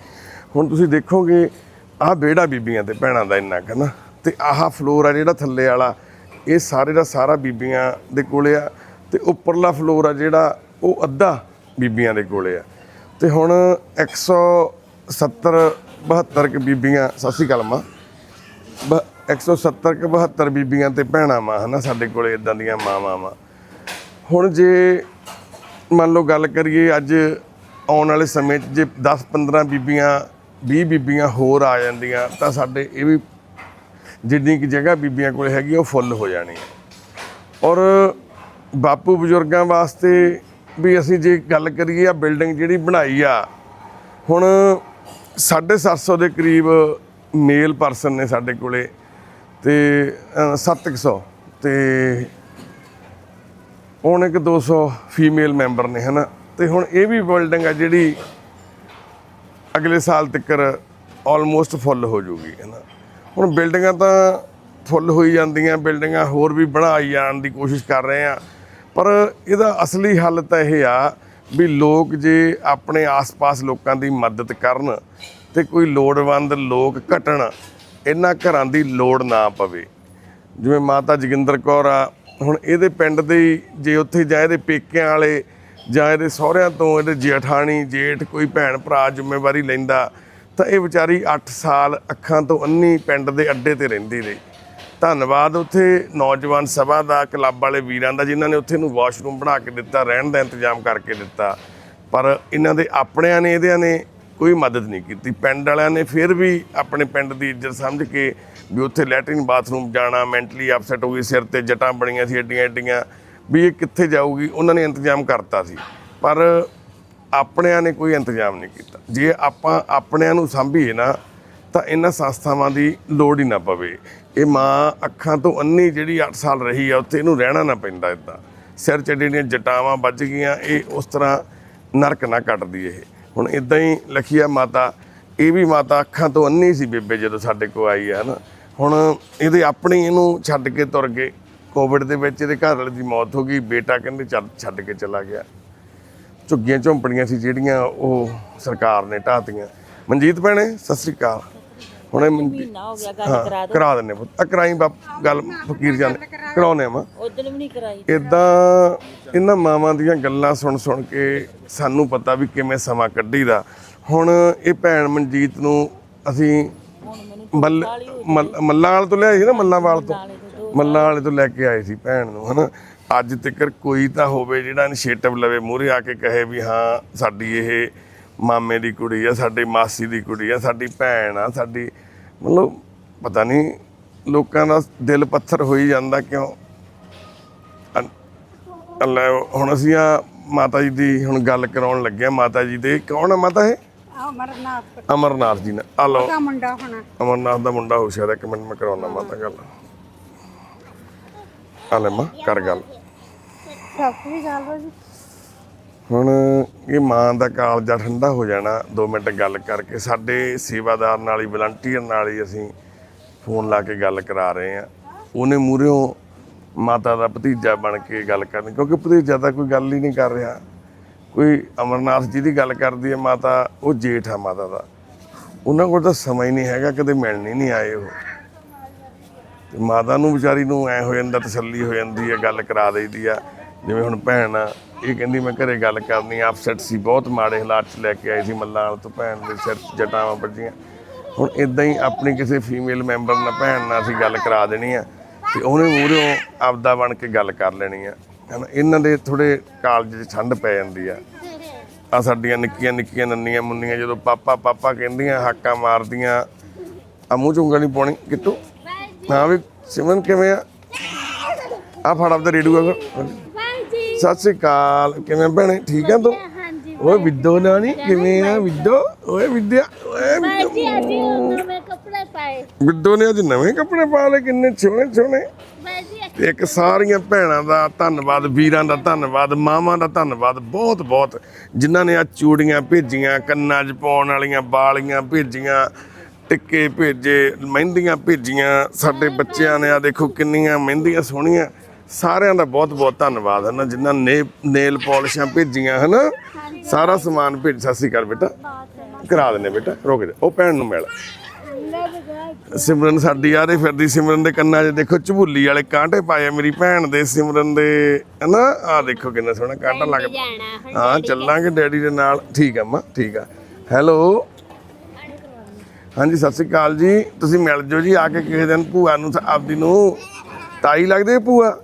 ਹੁਣ ਤੁਸੀਂ ਦੇਖੋਗੇ, ਆਹ ਵਿਹੜਾ ਬੀਬੀਆਂ ਤੇ ਭੈਣਾਂ ਦਾ ਇੰਨਾ ਕੁ ਨਾ, ਤੇ ਆਹ ਫਲੋਰ ਆ ਜਿਹੜਾ ਥੱਲੇ ਵਾਲਾ, ਇਹ ਸਾਰੇ ਦਾ ਸਾਰਾ ਬੀਬੀਆਂ ਦੇ ਕੋਲੇ ਆ। ਤੇ ਉੱਪਰਲਾ ਫਲੋਰ ਆ ਜਿਹੜਾ ਉਹ ਅੱਧਾ ਬੀਬੀਆਂ ਦੇ ਕੋਲੇ ਆ। ਤੇ ਹੁਣ 170 72 ਕੁ ਬੀਬੀਆਂ ਸਤਿ ਸ਼੍ਰੀ ਅਕਾਲ ਮਾਂ। ਬ- 170 ਕਿ 72 ਬੀਬੀਆਂ ਤੇ ਭੈਣਾਂ ਮਾਂ ਹਨਾ ਸਾਡੇ ਕੋਲੇ ਇਦਾਂ ਦੀਆਂ ਮਾਵਾਂ ਵਾ। ਹੁਣ ਜੇ ਮੰਨ ਲਓ ਗੱਲ ਕਰੀਏ ਅੱਜ ਆਉਣ ਵਾਲੇ ਸਮੇਂ 'ਚ ਜੇ 10 15 ਬੀਬੀਆਂ 20 ਬੀਬੀਆਂ ਹੋਰ ਆ ਜਾਂਦੀਆਂ ਤਾਂ ਸਾਡੇ ਇਹ ਵੀ ਜਿੰਨੀ ਕਿ ਜਗ੍ਹਾ ਬੀਬੀਆਂ ਕੋਲ ਹੈਗੀ ਆ, ਉਹ ਫੁੱਲ ਹੋ ਜਾਣੀ ਹੈ ਔਰ ਬਾਪੂ ਬਜ਼ੁਰਗਾਂ ਵਾਸਤੇ ਵੀ ਅਸੀਂ ਜੇ ਗੱਲ ਕਰੀਏ ਆ ਬਿਲਡਿੰਗ ਜਿਹੜੀ ਬਣਾਈ ਆ ਹੁਣ 750 ਦੇ ਕਰੀਬ ਮੇਲ ਪਰਸਨ ਨੇ ਸਾਡੇ ਕੋਲੇ ਤੇ ਅ, 700 ਤੇ ਹੁਣ ਇੱਕ 200 ਫੀਮੇਲ ਮੈਂਬਰ ਨੇ ਹਨਾ? ਤੇ ਹੁਣ ਇਹ ਵੀ ਬਿਲਡਿੰਗ ਆ ਜਿਹੜੀ ਅਗਲੇ ਸਾਲ ਤੱਕ ਆਲਮੋਸਟ ਫੁੱਲ ਹੋ ਜੂਗੀ ਹਨਾ? ਹੁਣ ਬਿਲਡਿੰਗਾਂ ਤਾਂ ਫੁੱਲ ਹੋਈ ਜਾਂਦੀਆਂ ਬਿਲਡਿੰਗਾਂ ਹੋਰ ਵੀ ਬਣਾਈ ਜਾਣ ਦੀ ਕੋਸ਼ਿਸ਼ ਕਰ ਰਹੇ ਆ। ਪਰ ਇਹਦਾ ਅਸਲੀ ਹੱਲ ਤਾਂ ਇਹ ਆ ਵੀ ਲੋਕ ਜੇ ਆਪਣੇ ਆਸ-ਪਾਸ ਲੋਕਾਂ ਦੀ ਮਦਦ ਕਰਨ ਤੇ ਕੋਈ ਲੋੜਵੰਦ ਲੋਕ ਘਟਣ, ਇਹਨਾਂ ਘਰਾਂ ਦੀ ਲੋੜ ਨਾ ਪਵੇ। ਜਿਵੇਂ ਮਾਤਾ ਜੋਗਿੰਦਰ ਕੌਰ ਆ, ਹੁਣ ਇਹਦੇ ਪਿੰਡ ਦੇ ਜੇ ਉੱਥੇ ਜਾਂ ਇਹਦੇ ਪੇਕਿਆਂ ਵਾਲੇ ਜਾਂ ਇਹਦੇ ਸਹੁਰਿਆਂ ਤੋਂ ਇਹਦੇ ਜੇਠਾਣੀ, ਜੇਠ ਕੋਈ ਭੈਣ ਭਰਾ ਜ਼ਿੰਮੇਵਾਰੀ ਲੈਂਦਾ, ਤਾਂ ਇਹ ਵਿਚਾਰੀ 8 ਸਾਲ ਅੱਖਾਂ ਤੋਂ ਅੰਨੀ ਪਿੰਡ ਦੇ ਅੱਡੇ ਤੇ ਰਹਿੰਦੀ ਰਹੀ। ਧੰਨਵਾਦ ਉੱਥੇ ਨੌਜਵਾਨ ਸਭਾ ਦਾ, ਕਲੱਬ ਵਾਲੇ ਵੀਰਾਂ ਦਾ, ਜਿਨ੍ਹਾਂ ਨੇ ਉੱਥੇ ਨੂੰ ਵਾਸ਼ਰੂਮ ਬਣਾ ਕੇ ਦਿੱਤਾ, ਰਹਿਣ ਦਾ ਇੰਤਜ਼ਾਮ ਕਰਕੇ ਦਿੱਤਾ। ਪਰ ਇਹਨਾਂ ਦੇ ਆਪਣਿਆਂ ਨੇ, ਇਹਦਿਆਂ ਨੇ ਕੋਈ ਮਦਦ ਨਹੀਂ ਕੀਤੀ। ਪਿੰਡ ਵਾਲਿਆਂ ਨੇ ਫਿਰ ਵੀ ਆਪਣੇ ਪਿੰਡ ਦੀ ਇੱਜ਼ਤ ਸਮਝ ਕੇ ਵੀ ਉੱਥੇ ਲੈਟਰਿਨ ਬਾਥਰੂਮ ਜਾਣਾ, ਮੈਂਟਲੀ ਅਪਸੈਟ ਹੋ ਗਈ, ਸਿਰ ਤੇ ਜਟਾਂ ਬਣੀਆਂ ਸੀ ਏਡੀਆਂ ਏਡੀਆਂ ਵੀ ਇਹ ਕਿੱਥੇ ਜਾਊਗੀ, ਉਹਨਾਂ ਨੇ ਇੰਤਜ਼ਾਮ ਕਰਤਾ ਸੀ। ਪਰ ਆਪਣਿਆਂ ਨੇ ਕੋਈ ਇੰਤਜ਼ਾਮ ਨਹੀਂ ਕੀਤਾ। ਜੇ ਆਪਾਂ ਆਪਣਿਆਂ ਨੂੰ ਸੰਭੀਏ ਨਾ, ਤਾਂ ਇਹਨਾਂ ਸੰਸਥਾਵਾਂ ਦੀ ਲੋੜ ਹੀ ਨਾ ਪਵੇ। ਇਹ ਮਾਂ ਅੱਖਾਂ ਤੋਂ ਅੰਨੀ ਜਿਹੜੀ 8 ਸਾਲ ਰਹੀ ਆ, ਉੱਥੇ ਇਹਨੂੰ ਰਹਿਣਾ ਨਾ ਪੈਂਦਾ ਇਦਾਂ ਸਿਰ 'ਚ ਜਿਹੜੀਆਂ ਜਟਾਵਾਂ ਵੱਜ ਗਈਆਂ, ਇਹ ਉਸ ਤਰ੍ਹਾਂ ਨਰਕ ਨਾ ਕੱਟਦੀ ਇਹ। ਹੁਣ ਇਦਾਂ ਹੀ ਲਖੀਆ ਮਾਤਾ, ਇਹ ਵੀ ਮਾਤਾ ਅੱਖਾਂ ਤੋਂ ਅੰਨੀ ਸੀ ਬੇਬੇ ਜਦੋਂ ਸਾਡੇ ਕੋਲ ਆਈ ਹੈ ਨਾ ਹੁਣ ਇਹਦੇ ਆਪਣੀ ਇਹਨੂੰ ਛੱਡ ਕੇ ਤੁਰ ਗਏ। ਕੋਵਿਡ ਦੇ ਵਿੱਚ ਇਹਦੇ ਘਰ ਵਾਲੇ ਦੀ ਮੌਤ ਹੋ ਗਈ, ਬੇਟਾ ਕਹਿੰਦੇ ਚੱਲ ਛੱਡ ਕੇ ਚਲਾ ਗਿਆ। ਝੁੱਗੀਆਂ ਝੌਂਪੜੀਆਂ ਸੀ ਜਿਹੜੀਆਂ ਉਹ ਸਰਕਾਰ ਨੇ ਢਾਤੀਆਂ ਮਨਜੀਤ ਭੈਣੇ, ਸਤਿ ਸ੍ਰੀ ਅਕਾਲ। ਹੁਣ ਮਹੀਨਾ ਹੋ ਗਿਆ ਗੱਲ ਕਰਾ ਦੋ। ਕਰਾ ਦਿੰਨੇ ਪੁੱਤ। ਆ ਕਰਾਈ ਬਾਪ ਗੱਲ ਫਕੀਰ ਜਾਨ ਕਰਾਉਨੇ ਆ ਉਦੋਂ ਵੀ ਨਹੀਂ ਕਰਾਈ ਇਦਾਂ ਇਹਨਾਂ ਮਾਵਾਂ ਦੀਆਂ ਗੱਲਾਂ ਸੁਣ ਸੁਣ ਕੇ ਸਾਨੂੰ ਪਤਾ ਵੀ ਕਿਵੇਂ ਸਮਾਂ ਕੱਢੀਦਾ। ਹੁਣ ਇਹ ਭੈਣ ਮਨਜੀਤ ਨੂੰ ਅਸੀਂ ਮੱਲ ਵਾਲੇ ਤੋਂ ਲਿਆਏ ਸੀ ਨਾ ਮੱਲਾਂ ਵਾਲ ਤੋਂ। ਮੱਲਾਂ ਵਾਲੇ ਤੋਂ ਲੈ ਕੇ ਆਏ ਸੀ ਭੈਣ ਨੂੰ ਹਨਾ। ਅੱਜ ਤੱਕ ਕੋਈ ਤਾਂ ਹੋਵੇ ਜਿਹੜਾ ਇਨੀਸ਼ੀਏਟਿਵ ਲਵੇ ਮੂਹਰੇ ਆ ਕੇ ਕਹੇ ਵੀ ਹਾਂ ਸਾਡੀ ਇਹ ਮਾਮੇ ਦੀ ਕੁੜੀ ਆ ਸਾਡੀ ਮਾਸੀ ਦੀ ਕੁੜੀ ਆ ਸਾਡੀ ਭੈਣ ਆ ਸਾਡੀ ਮਤਲਬ ਪਤਾ ਨਹੀਂ ਲੋਕਾਂ ਦਾ ਦਿਲ ਪੱਥਰ ਹੋਈ ਜਾਂਦਾ ਕਿਉਂ। ਅ- ਲੈ ਹੁਣ ਅਸੀਂ ਆ ਮਾਤਾ ਜੀ ਦੀ ਹੁਣ ਗੱਲ ਕਰਾਉਣ ਲੱਗੇ ਆ ਮਾਤਾ ਜੀ ਦੇ ਕੌਣ ਆ ਮਾਤਾ ਇਹ? ਅਮਰਨਾਥ। ਅਮਰਨਾਥ ਜੀ ਨੇ ਆ ਲਓ। ਦਾ ਮੁੰਡਾ ਹੋਣਾ। ਅਮਰਨਾਥ ਦਾ ਮੁੰਡਾ ਹੋ ਸਕਦਾ ਇੱਕ ਮਿੰਟ ਮੈਂ ਕਰਾਉਣਾ ਮਾਤਾ ਗੱਲ। ਆ ਲੈ ਮਾਂ ਕਰ ਗੱਲ। ਸਤਿ ਸ੍ਰੀ ਅਕਾਲ ਬਾਜੀ। ਹੁਣ ਇਹ ਮਾਂ ਦਾ ਕਾਲਜਾ ਠੰਡਾ ਹੋ ਜਾਣਾ 2 ਮਿੰਟ ਗੱਲ ਕਰਕੇ। ਸਾਡੇ ਸੇਵਾਦਾਰ ਨਾਲ ਹੀ ਵਲੰਟੀਅਰ ਨਾਲ ਹੀ ਅਸੀਂ ਫੋਨ ਲਾ ਕੇ ਗੱਲ ਕਰਾ ਰਹੇ ਆ ਉਹਨੇ ਮੂਹਰਿਓਂ ਮਾਤਾ ਦਾ ਭਤੀਜਾ ਬਣ ਕੇ ਗੱਲ ਕਰਨੀ, ਕਿਉਂਕਿ ਭਤੀਜਾ ਤਾਂ ਕੋਈ ਗੱਲ ਹੀ ਨਹੀਂ ਕਰ ਰਿਹਾ। ਕੋਈ ਅਮਰਨਾਥ ਜੀ ਦੀ ਗੱਲ ਕਰਦੀ ਹੈ ਮਾਤਾ, ਉਹ ਜੇਠ ਆ ਮਾਤਾ ਦਾ। ਉਹਨਾਂ ਕੋਲ ਤਾਂ ਸਮਾਂ ਹੀ ਨਹੀਂ ਹੈਗਾ, ਕਦੇ ਮਿਲਣ ਹੀ ਨਹੀਂ ਆਏ ਉਹ। ਤੇ ਮਾਤਾ ਨੂੰ ਵਿਚਾਰੀ ਨੂੰ ਐ ਹੋ ਜਾਂਦਾ, ਤਸੱਲੀ ਹੋ ਜਾਂਦੀ ਹੈ, ਗੱਲ ਕਰਾ ਦੇਈਦੀ ਆ। ਜਿਵੇਂ ਹੁਣ ਭੈਣ ਆ ਇਹ ਕਹਿੰਦੀ ਮੈਂ ਘਰੇ ਗੱਲ ਕਰਨੀ ਅਪਸੈਟ ਸੀ, ਬਹੁਤ ਮਾੜੇ ਹਾਲਾਤ 'ਚ ਲੈ ਕੇ ਆਈ ਸੀ ਮੱਲਾਂ ਵਾਲ ਤੋਂ, ਭੈਣ ਦੇ ਸਿਰ 'ਚ ਜਟਾਵਾਂ ਵੱਜੀਆਂ। ਹੁਣ ਇਦਾਂ ਹੀ ਆਪਣੀ ਕਿਸੇ ਫੀਮੇਲ ਮੈਂਬਰ ਨਾਲ, ਭੈਣ ਨਾਲ ਅਸੀਂ ਗੱਲ ਕਰਾ ਦੇਣੀ ਆ ਤੇ ਉਹਨੇ ਮੂਹਰੇ ਆਪਦਾ ਬਣ ਕੇ ਗੱਲ ਕਰ ਲੈਣੀ ਆ। ਹਨਾ, ਇਹਨਾਂ ਦੇ ਥੋੜੇ ਕਾਲਜ 'ਚ ਠੰਡ ਪੈ ਜਾਂਦੀ ਆ। ਆ ਸਾਡੀਆਂ ਨਿੱਕੀਆਂ ਨਿੱਕੀਆਂ ਨੰਨੀਆਂ ਮੁੰਨੀਆਂ ਜਦੋਂ ਪਾਪਾ ਪਾਪਾ ਕਹਿੰਦੀਆਂ, ਹਾਕਾਂ ਮਾਰਦੀਆਂ ਆ ਮੂੰਹ ਚ ਉਂਗਲ ਨਹੀਂ ਪਾਉਣੀ, ਕਿੱਟੂ? ਹਾਂ ਵੀ ਸਿਮਨ ਕਿਵੇਂ ਆ? ਆ ਫੜ ਆਪਦਾ ਰੇਡੂਆ ਸਤਿ ਸ੍ਰੀ ਅਕਾਲ। ਕਿਵੇਂ ਭੈਣੇ? ਠੀਕ ਆ ਤੂੰ? ਹਾਂਜੀ ਓਏ ਵਿਦੋ ਨਾਨੀ ਕਿਵੇਂ ਆ ਵਿਦੋ? ਓਏ ਵਿਦਿਆ ਓਏ ਬਾਜੀ ਅੱਜ ਮੈਂ ਕੱਪੜੇ ਪਾਏ। ਵਿਦੋ ਨੇ ਅੱਜ ਨਵੇਂ ਕੱਪੜੇ ਪਾ ਲਏ ਕਿੰਨੇ ਸੋਹਣੇ ਸੋਹਣੇ। ਬਾਜੀ ਇੱਕ ਸਾਰੀਆਂ ਭੈਣਾਂ ਦਾ ਧੰਨਵਾਦ ਵੀਰਾਂ ਦਾ ਧੰਨਵਾਦ ਮਾਵਾਂ ਦਾ ਧੰਨਵਾਦ ਬਹੁਤ ਬਹੁਤ। ਜਿਨ੍ਹਾਂ ਨੇ ਆ ਚੂੜੀਆਂ ਭੇਜੀਆਂ ਕੰਨਾਂ 'ਚ ਪਾਉਣ ਵਾਲੀਆਂ ਬਾਲੀਆਂ ਭੇਜੀਆਂ ਟਿੱਕੇ ਭੇਜੇ ਮਹਿੰਦੀਆਂ ਭੇਜੀਆਂ। ਸਾਡੇ ਬੱਚਿਆਂ ਨੇ ਆ ਦੇਖੋ ਕਿੰਨੀਆਂ ਮਹਿੰਦੀਆਂ ਸੋਹਣੀਆਂ। ਸਾਰਿਆਂ ਦਾ ਬਹੁਤ ਬਹੁਤ ਧੰਨਵਾਦ ਹੈ ਨਾ ਜਿਨ੍ਹਾਂ ਨੇ ਨੇਲ ਪਾਲਿਸ਼ਾਂ ਭੇਜੀਆਂ ਹਨਾ? ਸਾਰਾ ਸਮਾਨ ਭੇਜ ਸਤਿ ਸ਼੍ਰੀ ਅਕਾਲ ਬੇਟਾ। ਕਰਾ ਦਿੰਨੇ ਬੇਟਾ ਰੁਕ ਜਾ ਉਹ ਭੈਣ ਨੂੰ ਮਿਲ। ਸਿਮਰਨ ਸਾਡੀ ਆ ਰਹੀ ਫਿਰਦੀ ਸਿਮਰਨ ਦੇ ਕੰਨਾਂ 'ਚ ਦੇਖੋ ਝਬੂਲੀ ਵਾਲੇ ਕਾਂਟੇ ਪਾਏ ਆ ਮੇਰੀ ਭੈਣ ਦੇ ਸਿਮਰਨ ਦੇ ਹਨਾ? ਆ ਦੇਖੋ ਕਿੰਨਾ ਸੋਹਣਾ ਕਾਂਟਾ ਲੱਗ ਜਾਣਾ ਹੁਣ ਹਾਂ ਚੱਲਾਂਗੇ ਡੈਡੀ ਦੇ ਨਾਲ। ਠੀਕ ਆ ਮਾਂ ਠੀਕ ਆ। ਹੈਲੋ? ਹਾਂਜੀ ਸਤਿ ਸ੍ਰੀ ਅਕਾਲ ਜੀ। ਤੁਸੀਂ ਮਿਲ ਜਾਓ ਜੀ ਆ ਕੇ ਕਿਸੇ ਦਿਨ ਭੂਆ ਨੂੰ ਆਪਦੀ ਨੂੰ। ਤਾਈ ਲੱਗਦੇ ਭੂਆ?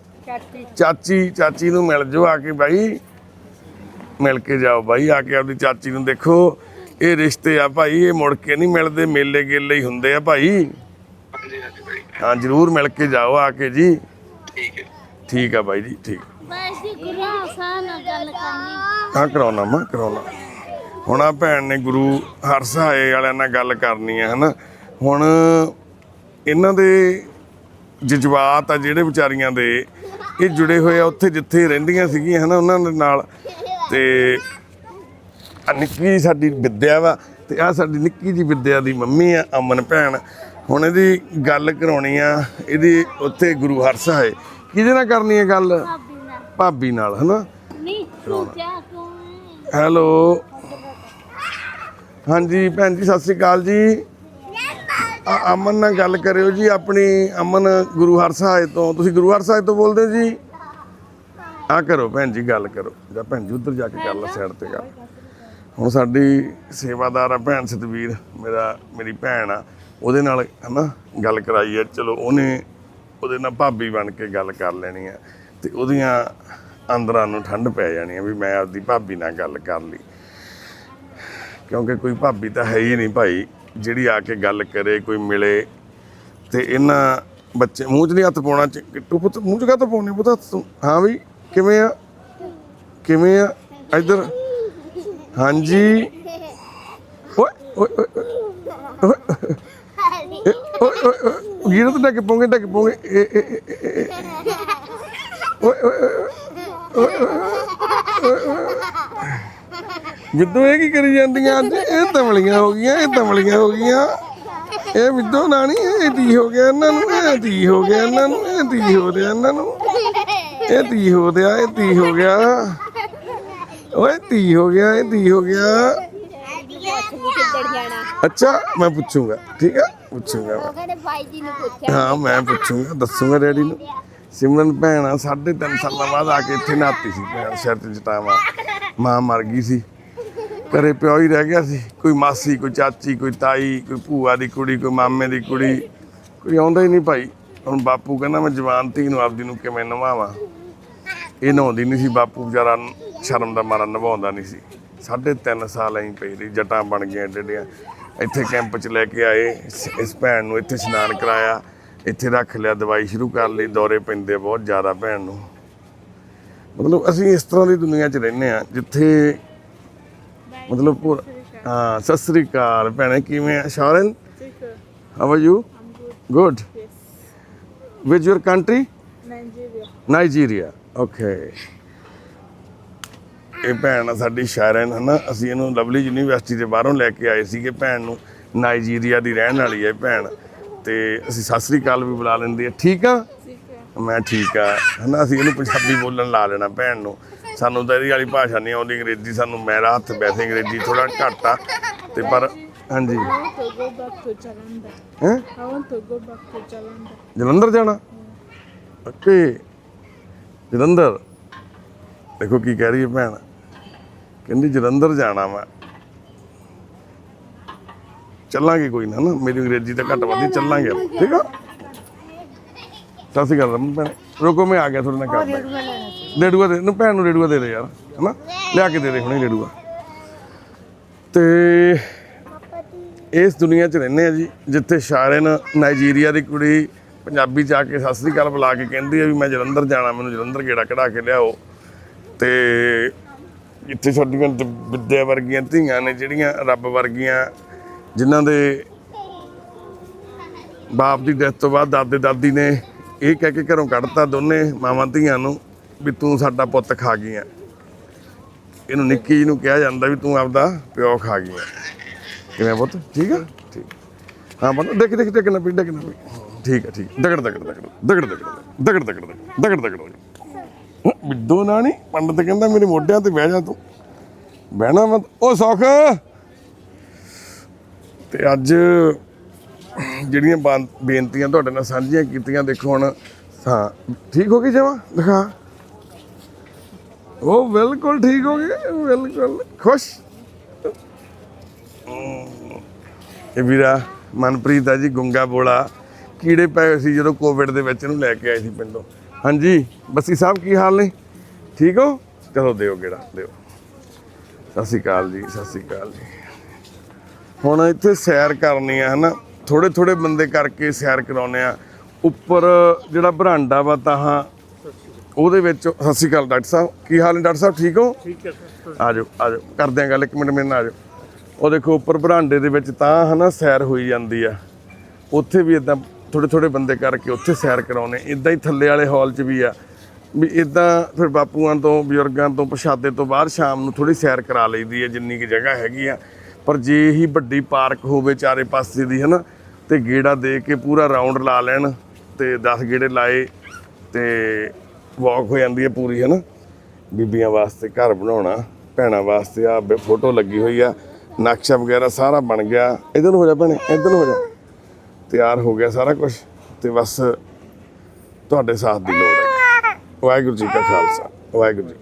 ਚਾਚੀ। ਚਾਚੀ ਨੂੰ ਮਿਲ ਜਾਓ ਆ ਕੇ ਬਾਈ। ਮਿਲ ਕੇ ਜਾਓ ਬਾਈ ਆ ਕੇ ਆਪਣੀ ਚਾਚੀ ਨੂੰ ਦੇਖੋ। ਇਹ ਰਿਸ਼ਤੇ ਆ ਭਾਈ ਇਹ ਮੁੜ ਕੇ ਨਹੀਂ ਮਿਲਦੇ ਮੇਲੇ ਗੇਲੇ ਹੀ ਹੁੰਦੇ ਆ ਭਾਈ। ਹਾਂ ਜਰੂਰ ਮਿਲ ਕੇ ਜਾਓ ਆ ਕੇ ਜੀ। ਠੀਕ ਹੈ। ਆ ਬਾਈ ਜੀ ਠੀਕ। ਹਾਂ ਕਰਾਉਣਾ ਮੈਂ ਕਰਾਉਣਾ। ਹੁਣ ਆ ਭੈਣ ਨੇ ਗੁਰੂ ਹਰ ਸਹਾਏ ਵਾਲਿਆਂ ਨਾਲ ਗੱਲ ਕਰਨੀ ਹੈ ਹਨਾ। ਹੁਣ ਇਹਨਾਂ ਦੇ ਜਜ਼ਬਾਤ ਆ ਜਿਹੜੇ ਵਿਚਾਰੀਆਂ ਦੇ ਇਹ ਜੁੜੇ ਹੋਏ ਆ ਉੱਥੇ ਜਿੱਥੇ ਰਹਿੰਦੀਆਂ ਸੀਗੀਆਂ ਹਨਾ ਉਹਨਾਂ ਦੇ ਨਾਲ। ਤੇ ਆ ਨਿੱਕੀ ਸਾਡੀ ਵਿਦਿਆ ਵਾ ਤੇ ਆ ਸਾਡੀ ਨਿੱਕੀ ਜੀ ਵਿਦਿਆ ਦੀ ਮੰਮੀ ਆ ਅਮਨ ਭੈਣ। ਹੁਣ ਇਹਦੀ ਗੱਲ ਕਰਾਉਣੀ ਆ ਇਹਦੀ ਉੱਥੇ ਗੁਰੂ ਹਰਸਾਏ ਕਿਹਦੇ ਨਾਲ ਕਰਨੀ ਹੈ ਗੱਲ? ਭਾਬੀ ਨਾਲ ਹਨਾ? ਹੈਲੋ। ਹਾਂਜੀ ਭੈਣ ਜੀ ਸਤਿ ਸ੍ਰੀ ਅਕਾਲ ਜੀ। ਅਮਨ ਨਾਲ ਗੱਲ ਕਰਿਓ ਜੀ, ਆਪਣੀ ਅਮਨ ਗੁਰੂ ਹਰ ਸਾਹਿਬ ਤੋਂ। ਤੁਸੀਂ ਗੁਰੂ ਹਰ ਸਾਹਿਬ ਤੋਂ ਬੋਲਦੇ ਹੋ ਜੀ? ਆ ਕਰੋ ਭੈਣ ਜੀ, ਗੱਲ ਕਰੋ। ਜਾਂ ਭੈਣ ਜੀ, ਉੱਧਰ ਜਾ ਕੇ ਕਰ ਲੈ ਸਾਈਡ ਤੇ ਗੱਲ। ਹੁਣ ਸਾਡੀ ਸੇਵਾਦਾਰ ਆ ਭੈਣ ਸਤਵੀਰ, ਮੇਰਾ, ਮੇਰੀ ਭੈਣ ਆ। ਉਹਦੇ ਨਾਲ ਹਨਾ, ਗੱਲ ਕਰਾਈ ਹੈ ਚਲੋ, ਉਹਨੇ ਉਹਦੇ ਨਾਲ ਭਾਬੀ ਬਣ ਕੇ ਗੱਲ ਕਰ ਲੈਣੀ ਆ। ਤੇ ਉਹਦੀਆਂ ਅੰਦਰਾਂ ਨੂੰ ਠੰਡ ਪੈ ਜਾਣੀ ਆ ਵੀ ਮੈਂ ਆਪਦੀ ਭਾਬੀ ਨਾਲ ਗੱਲ ਕਰ ਲਈ। ਕਿਉਂਕਿ ਕੋਈ ਭਾਬੀ ਤਾਂ ਹੈ ਹੀ ਨਹੀਂ ਭਾਈ। ਜਿਹੜੀ ਆ ਕੇ ਗੱਲ ਕਰੇ ਕੋਈ ਮਿਲੇ ਤੇ ਇਹਨਾਂ ਬੱਚੇ ਮੂੰਹ 'ਚ ਨਹੀਂ ਹੱਥ ਪਾਉਣਾ ਚ ਕਿੱਟੂ ਪੁੱਤ ਮੂੰਹ 'ਚ ਕਾ ਪਾਉਣੇ ਪੁੱਤ ਹੱਥ ਤੂੰ? ਹਾਂ ਵੀ ਕਿਵੇਂ ਆ? ਕਿਵੇਂ ਆ? ਇੱਧਰ। ਹਾਂਜੀ। ਓਏ ਓਏ ਓਏ ਓਏ। ਓਏ ਓਏ ਓਏ ਓਏ। ਗੀਰਤ ਡੱਕ ਪੋਂਗੇ ਡੱਕ ਪੋਂਗੇ ਏ ਏ ਏ, ਏ, ਏ। ਓਏ ਓਏ ਓਏ। ਬਿੱਦੂ ਇਹ ਕੀ ਕਰੀ ਜਾਂਦੀਆਂ ਅੱਜ? ਇਹ ਤਮਲੀਆਂ ਹੋ ਗਈਆਂ, ਇਹ ਤਮਲੀਆਂ ਹੋ ਗਈਆਂ। ਇਹ ਬਿੱਦੂ ਨਾਣੀ, ਇਹ ਦੀ ਹੋ ਗਿਆ ਇਹਨਾਂ ਨੂੰ, ਇਹ ਦੀ ਹੋ ਗਿਆ ਇਹਨਾਂ ਨੂੰ, ਇਹ ਦੀ ਹੋ ਰਿਹਾ ਇਹਨਾਂ ਨੂੰ। ਇਹ ਦੀ ਹੋ ਰਿਹਾ, ਇਹ ਦੀ ਹੋ ਗਿਆ। ਓਏ ਦੀ ਹੋ ਗਿਆ, ਇਹ ਦੀ ਹੋ ਗਿਆ। ਅੱਛਾ, ਮੈਂ ਪੁੱਛੂਗਾ, ਠੀਕ ਹੈ ਪੁੱਛੂਗਾ ਮੈਂ। ਹਾਂ, ਮੈਂ ਪੁੱਛੂਗਾ, ਦੱਸੂਗਾ ਡੈਡੀ ਨੂੰ। ਸਿਮਰਨ ਭੈਣਾ 3.5 ਸਾਲਾਂ ਬਾਅਦ ਆ ਕੇ ਇੱਥੇ ਨਾਤੀ ਸੀ ਭੈਣ ਜਟਾਵਾ। ਮਾਂ ਮਰ ਗਈ ਸੀ। ਘਰੇ ਪਿਓ ਹੀ ਰਹਿ ਗਿਆ ਸੀ। ਕੋਈ ਮਾਸੀ, ਕੋਈ ਚਾਚੀ, ਕੋਈ ਤਾਈ, ਕੋਈ ਭੂਆ ਦੀ ਕੁੜੀ, ਕੋਈ ਮਾਮੇ ਦੀ ਕੁੜੀ। ਕੋਈ ਆਉਂਦਾ ਹੀ ਨਹੀਂ ਭਾਈ। ਹੁਣ ਬਾਪੂ ਕਹਿੰਦਾ, ਮੈਂ ਜਵਾਨ ਧੀ ਨੂੰ ਆਪਦੀ ਨੂੰ ਕਿਵੇਂ ਨਵਾਵਾਂ? ਇਹ ਨਹਾਉਂਦੀ ਨਹੀਂ ਸੀ। ਬਾਪੂ ਵਿਚਾਰਾ ਸ਼ਰਮ ਦਾ ਮਾਰਾ ਨਿਭਾਉਂਦਾ ਨਹੀਂ ਸੀ। ਸਾਢੇ ਤਿੰਨ ਸਾਲ ਐਂ ਪਈ ਰਹੀ। ਜਟਾਂ ਬਣ ਗਈਆਂ ਡੇਡੀਆਂ। ਇੱਥੇ ਕੈਂਪ 'ਚ ਲੈ ਕੇ ਆਏ। ਇਸ- ਭੈਣ ਨੂੰ ਇੱਥੇ ਇਸ਼ਨਾਨ ਕਰਾਇਆ। ਇੱਥੇ ਰੱਖ ਲਿਆ, ਦਵਾਈ ਸ਼ੁਰੂ ਕਰ ਲਈ। ਦੌਰੇ ਪੈਂਦੇ ਬਹੁਤ ਜ਼ਿਆਦਾ ਭੈਣ ਨੂੰ। ਮਤਲਬ ਅਸੀਂ ਇਸ ਤਰ੍ਹਾਂ ਦੀ ਦੁਨੀਆ 'ਚ ਰਹਿੰਦੇ ਆ ਜਿੱਥੇ ਮਤਲਬ ਪੂਰਾ ਹਾਂ ਸਤਿ ਸ੍ਰੀ ਅਕਾਲ। ਭੈਣੇ ਕਿਵੇਂ ਆ? ਸ਼ੌਰਨ ਹਾਊ ਆਰ ਯੂ ਗੁੱਡ ਵਿਚ ਯੂਰ ਕੰਟਰੀ ਨਾਈਜੀਰੀਆ ਓਕੇ ਇਹ ਭੈਣ ਸਾਡੀ ਸ਼ਾਇਰਨ ਹਨਾ? ਅਸੀਂ ਇਹਨੂੰ ਲਵਲੀ ਯੂਨੀਵਰਸਿਟੀ ਦੇ ਬਾਹਰੋਂ ਲੈ ਕੇ ਆਏ ਸੀਗੇ। ਭੈਣ ਨੂੰ ਨਾਈਜੀਰੀਆ ਦੀ ਰਹਿਣ ਵਾਲੀ ਹੈ ਭੈਣ। ਤੇ ਅਸੀਂ ਸਤਿ ਸ੍ਰੀ ਅਕਾਲ ਵੀ ਬੁਲਾ ਲੈਂਦੇ ਆ? ਠੀਕ ਆ। ਮੈਂ ਠੀਕ ਆ। ਹਨਾ ਅਸੀਂ ਇਹਨੂੰ ਪੰਜਾਬੀ ਬੋਲਣ ਲਾ ਲੈਣਾ ਭੈਣ ਨੂੰ। ਸਾਨੂੰ ਤਾਂ ਇਹਦੀ ਵਾਲੀ ਭਾਸ਼ਾ ਨਹੀਂ ਆਉਂਦੀ ਅੰਗਰੇਜ਼ੀ ਸਾਨੂੰ ਮੇਰਾ ਹੱਥ ਵੈਸੇ ਅੰਗਰੇਜ਼ੀ ਥੋੜਾ ਘੱਟ ਆ ਤੇ ਪਰ ਹਾਂਜੀ। to go back to Jalanda. ਹੈ? I want to go back to Jalanda. Jalandhar ਜਾਣਾ? ਓਕੇ। ਜਲੰਧਰ। ਦੇਖੋ ਕੀ ਕਹਿ ਰਹੀ ਹੈ ਭੈਣ। ਕਹਿੰਦੀ ਜਲੰਧਰ ਜਾਣਾ ਮੈਂ। ਚੱਲਾਂਗੇ ਕੋਈ ਨਾ ਨਾ। ਮੇਰੀ ਅੰਗਰੇਜ਼ੀ ਤਾਂ ਘੱਟ ਵੱਧੀ ਚੱਲਾਂਗੇ ਆਪਾਂ, ਠੀਕ ਆ? ਸਤਿ ਸ਼੍ਰੀ ਅਕਾਲ ਰਮਨ ਭੈਣ। ਰੁਕੋ ਮੈਂ ਆ ਗਿਆ ਤੁਹਾਡੇ ਨਾਲ ਕਰਦਾ ਰੇਡੂਆ ਦੇ ਨੂੰ ਭੈਣ ਨੂੰ ਰੇਡੂਆ ਦੇ ਦੇ ਯਾਰ, ਹਨਾ? ਲਿਆ ਕੇ ਦੇ ਦੇ ਹੁਣੇ ਰੇਡੂਆ ਤੇ ਇਸ ਦੁਨੀਆ 'ਚ ਰਹਿੰਦੇ ਆ ਜੀ, ਜਿੱਥੇ ਸ਼ਾਇਰਨ ਨਾਈਜੀਰੀਆ ਦੀ ਕੁੜੀ ਪੰਜਾਬੀ 'ਚ ਆ ਕੇ ਸਤਿ ਸ੍ਰੀ ਅਕਾਲ ਬੁਲਾ ਕੇ ਕਹਿੰਦੀ ਆ ਵੀ ਮੈਂ ਜਲੰਧਰ ਜਾਣਾ, ਮੈਨੂੰ ਜਲੰਧਰ ਗੇੜਾ ਕਢਾ ਕੇ ਲਿਆਓ। ਤੇ ਇੱਥੇ ਸਾਡੀਆਂ ਦ- ਵਿਦਿਆ ਵਰਗੀਆਂ ਧੀਆਂ ਨੇ ਜਿਹੜੀਆਂ ਰੱਬ ਵਰਗੀਆਂ, ਜਿਨ੍ਹਾਂ ਦੇ ਬਾਪ ਦੀ ਡੈਥ ਤੋਂ ਬਾਅਦ ਦਾਦੇ ਦਾਦੀ ਨੇ ਇਹ ਕਹਿ ਕੇ ਘਰੋਂ ਕੱਢਤਾ ਦੋਨੇ ਮਾਵਾਂ ਧੀਆਂ ਨੂੰ। ਵੀ ਤੂੰ ਸਾਡਾ ਪੁੱਤ ਖਾ ਗਈ ਆ ਇਹਨੂੰ ਨਿੱਕੀ ਜੀ ਨੂੰ ਕਿਹਾ ਜਾਂਦਾ ਵੀ ਤੂੰ ਆਪਦਾ ਪਿਓ ਖਾ ਗਈ ਆ ਕਿਵੇਂ ਪੁੱਤ ਠੀਕ ਆ ਠੀਕ ਹਾਂ ਬੰਦਾ ਦੇਖ ਦੇਖ ਦੇਖ ਨਾ ਪੀ ਡਕ ਠੀਕ ਆ ਠੀਕ ਦਗੜ ਦਗੜ ਦਗੜ ਦਗੜ ਦਗੜ ਦਗੜ ਦਗੜ ਦਗੜ ਦਗੜ ਦਗੜ ਨਾਣੀ ਪੰਡਤ ਕਹਿੰਦਾ ਮੇਰੇ ਮੋਢਿਆਂ ਤੇ ਬਹਿ ਜਾ ਤੂੰ ਬਹਿਣਾ ਮਤ ਉਹ ਸੌਖ ਤੇ ਅੱਜ ਜਿਹੜੀਆਂ ਬੇਨਤੀਆਂ ਤੁਹਾਡੇ ਨਾਲ ਸਾਂਝੀਆਂ ਕੀਤੀਆਂ ਦੇਖੋ ਹੁਣ ਹਾਂ ਠੀਕ ਹੋ ਗਈ ਜਮਾ ਦਿਖਾ ਉਹ ਬਿਲਕੁਲ ਠੀਕ ਹੋ ਗਏ ਬਿਲਕੁਲ ਖੁਸ਼। ਇਹ ਵੀਰਾ ਮਨਪ੍ਰੀਤ ਆ ਜੀ ਗੁੰਗਾ ਬੋਲਾ, ਕੀੜੇ ਪਏ ਸੀ ਜਦੋਂ ਕੋਵਿਡ ਦੇ ਵਿੱਚ ਇਹਨੂੰ ਲੈ ਕੇ ਆਏ ਸੀ ਪਿੰਡੋਂ। ਹਾਂਜੀ, ਬੱਸੀ ਸਾਹਿਬ ਕੀ ਹਾਲ ਨੇ? ਠੀਕ ਹੋ? ਚਲੋ ਦਿਓ ਗੇੜਾ, ਦਿਓ। ਸਤਿ ਸ਼੍ਰੀ ਅਕਾਲ ਜੀ, ਸਤਿ ਸ਼੍ਰੀ ਅਕਾਲ ਜੀ। ਹੁਣ ਇੱਥੇ ਸੈਰ ਕਰਨੀ ਆ, ਹਨਾ? ਥੋੜੇ ਥੋੜੇ ਬੰਦੇ ਕਰਕੇ ਸੈਰ ਕਰਾਉਨੇ ਆ। ਉੱਪਰ ਜਿਹੜਾ ਬਰਾਂਡਾ ਵਾ ਤਾਹਾਂ ਉਹਦੇ ਵਿੱਚ ਸਤਿ ਸ਼੍ਰੀ ਅਕਾਲ ਡਾਕਟਰ ਸਾਹਿਬ। ਕੀ ਹਾਲ ਨੇ ਡਾਕਟਰ ਸਾਹਿਬ? ਠੀਕ ਹੋ? ਠੀਕ ਹੈ ਆ ਜਾਓ ਆ ਜਾਓ ਕਰਦੇ ਆ ਗੱਲ ਇੱਕ ਮਿੰਟ ਮੇਰੇ ਨਾਲ ਆ ਜਾਓ ਉਹ ਦੇਖੋ ਉੱਪਰ ਬਰਾਂਡੇ ਦੇ ਵਿੱਚ ਤਾਂ ਹਨਾ ਸੈਰ ਹੋਈ ਜਾਂਦੀ ਆ। ਉੱਥੇ ਵੀ ਇਦਾਂ ਥੋੜੇ ਥੋੜੇ ਬੰਦੇ ਕਰਕੇ ਉੱਥੇ ਸੈਰ ਕਰਾਉਨੇ ਇਦਾਂ ਹੀ ਥੱਲੇ ਵਾਲੇ ਹਾਲ 'ਚ ਵੀ ਆ। ਵੀ ਇਦਾਂ ਫਿਰ ਬਾਪੂਆਂ ਤੋਂ ਬਜ਼ੁਰਗਾਂ ਤੋਂ ਪਛਾਦੇ ਤੋਂ ਬਾਅਦ ਸ਼ਾਮ ਨੂੰ ਥੋੜੀ ਸੈਰ ਕਰਾ ਲਈਦੀ ਹੈ ਜਿੰਨੀ ਕਿ ਜਗ੍ਹਾ ਹੈਗੀ ਆ। ਪਰ ਜੇ ਹੀ ਵੱਡੀ ਪਾਰਕ ਹੋਵੇ ਚਾਰੇ ਪਾਸੇ ਦੀ ਹਨਾ ਤੇ ਗੇੜਾ ਦੇ ਕੇ ਪੂਰਾ ਰਾਉਂਡ ਲਾ ਲੈਣ ਤੇ 10 ਗੇੜੇ ਲਾਏ ਤੇ ਵਾਕ ਹੋ ਜਾਂਦੀ ਹੈ ਪੂਰੀ ਹੈ ਨਾ ਬੀਬੀਆਂ ਵਾਸਤੇ ਘਰ ਬਣਾਉਣਾ, ਭੈਣਾਂ ਵਾਸਤੇ ਆ ਫੋਟੋ ਲੱਗੀ ਹੋਈ ਆ, ਨਕਸ਼ਾ ਵਗੈਰਾ ਸਾਰਾ ਬਣ ਗਿਆ। ਇਧਰ ਹੋ ਜਾ ਭੈਣੇ, ਇਧਰ ਹੋ ਜਾ। ਤਿਆਰ ਹੋ ਗਿਆ ਸਾਰਾ ਕੁਝ ਤੇ ਬਸ ਤੁਹਾਡੇ ਸਾਥ ਦੀ ਲੋੜ ਹੈ। ਵਾਹਿਗੁਰੂ ਜੀ ਕਾ ਖਾਲਸਾ, ਵਾਹਿਗੁਰੂ ਜੀ